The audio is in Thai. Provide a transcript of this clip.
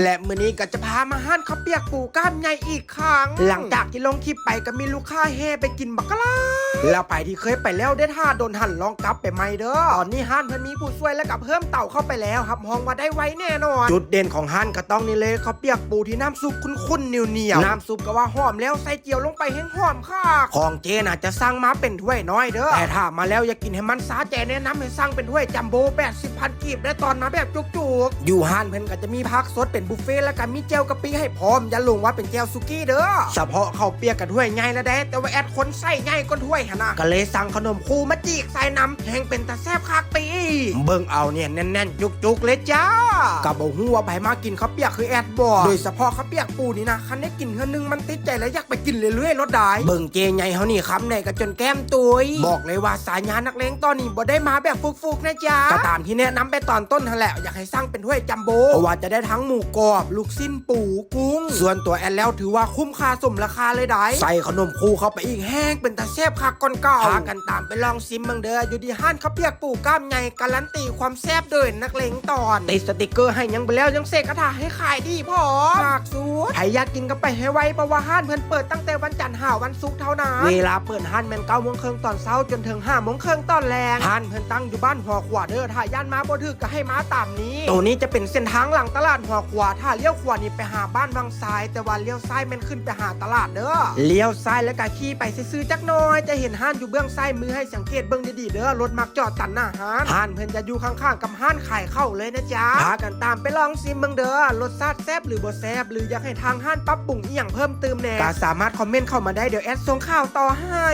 และมื้อนี้ก็จะพามาหั่นข้าวเปียกปูก้ามใหญ่อีกครั้ง หลังจากที่ลงคลิปไปก็มีลูกค้าเฮไปกินบักกะลาแล้วไปที่เคยไปแล้วได้ท่าโดนหั่นลองกลับไปใหม่เด้อตอนนี้หั่นเพิ่นมีผู้ช่วยและกับเพิ่มเต่าเข้าไปแล้วครับมองว่าได้ไวแน่นอน จุดเด่นของหั่นก็ต้องนี่เลยข้าวเปียกปูที่น้ำซุปข้นๆเหนียวๆน้ำซุปก็ว่าหอมแล้วใส่เจียวลงไปให้หอมค่ะของเจน่ะจะสั่งมาเป็นถ้วยน้อยเด้อแต่ถ้ามาแล้วอยากกินให้มันสาใจแนะนำให้สั่งเป็นถ้วยจัมโบ้80พันกีบได้ตอนมาแบบจุกๆอยู่ห้านเพิ่นก็จะมีพักสดเป็นบุฟเฟ่ต์แล้วก็มีเจลกะปิให้พร้อมอย่าลงว่าเป็นเจลซุกี้เด้อเฉพาะข้าวเปียกกับถ้วยใหญ่แล้วแด้แต่ว่าแอดคนใส่ใหญ่ก้นถ้วยหนนะก็เลยสั่งขนมคูมาจีกใส่น้ำแห้งเป็นตาแซบคักปีเบิ่งเอาเนี่ยแน่นๆจุกๆเลยจ้า กับบ่ฮู้ว่าไผมากินข้าวเปียกคือแอดบอกโดยเฉพาะข้าวเปียกปูนี่นะคันได้กินเทื่อนึงมันติดใจแล้วอยากไปกินเรื่อยๆรถได้เบิ่งเจใหญ่เฮานี่คำไหนก็จนแก้มตุยบอกเลยว่าสายงานนักเลงตอนนี้บ่ได้มาแบบฟุกๆนะจ๊ะก็ตามที่แนะนำไปตอนต้นนั่นแหละอยากให้สร้างเป็นถ้วยจัมโบ้เพราะว่าจะได้ทั้งหมูกรอบ ลูกสิ้นปูกุ้ง ส่วนตัวแอนแล้วถือว่าคุ้มค่าสมราคาเลยได้ใส่ขนมคูเข้าไปอีกแห้งเป็นตาแซบคักก่อนเก่าพากันตามไปลองซิมเบังเด้ออยู่ที่ห้านข้าวเปียกปูก้ามใหญ่การันตีความแซบเดินนักเลงตอนติดสติกเกอร์ให้ยังไปแล้วยังเสกกระถาให้ขายดีพอฝากสูตรใครอยากกินก็ไปให้ไวเพราะว่าห้านเพิ่นเปิดตั้งแต่วันจันทร์หาวันศุกร์เท่านั้น เวลาเปิดห้านแมนเก้าโมงครึ่งตอนเช้าจนถึงห้าโมงครึ่งตอนแรงห้านเพิ่นตั้งอยู่บ้านหัวขวาเด้อถ้าย่านมาบ่ถึกก็ให้มาตามนี้ตัวนี้จะเป็นเส้นทางหลังตลาดหัวขวาถ้าเลี้ยวขวานี่ไปหาบ้านบางทราย แต่ว่าเลี้ยวซ้ายแมันขึ้นไปหาตลาดเด้อเลี้ยวซ้ายแล้วก็ขี่ไปซื้อๆจักหน่อย จะเห็นห้านอยู่เบื้องซ้ายมือให้สังเกตเบื้องดีๆเด้อรถมักจอดตันหน้าห้านห้านเพิ่นจะอยู่ข้างๆกับห้านขายเข้าวเลยนะจ๊ะพากันตามไปลองซิมเบิ่งเด้อรสชาติแซ่บหรือบ่แซ่บหรืออยากให้ทางห้านปรับปรุงอีหยังเพิ่มเติมแหน่ก็สามารถคอมเมนต์เข้ามาได้เดี๋ยวแอดส่งข่าวต่อให้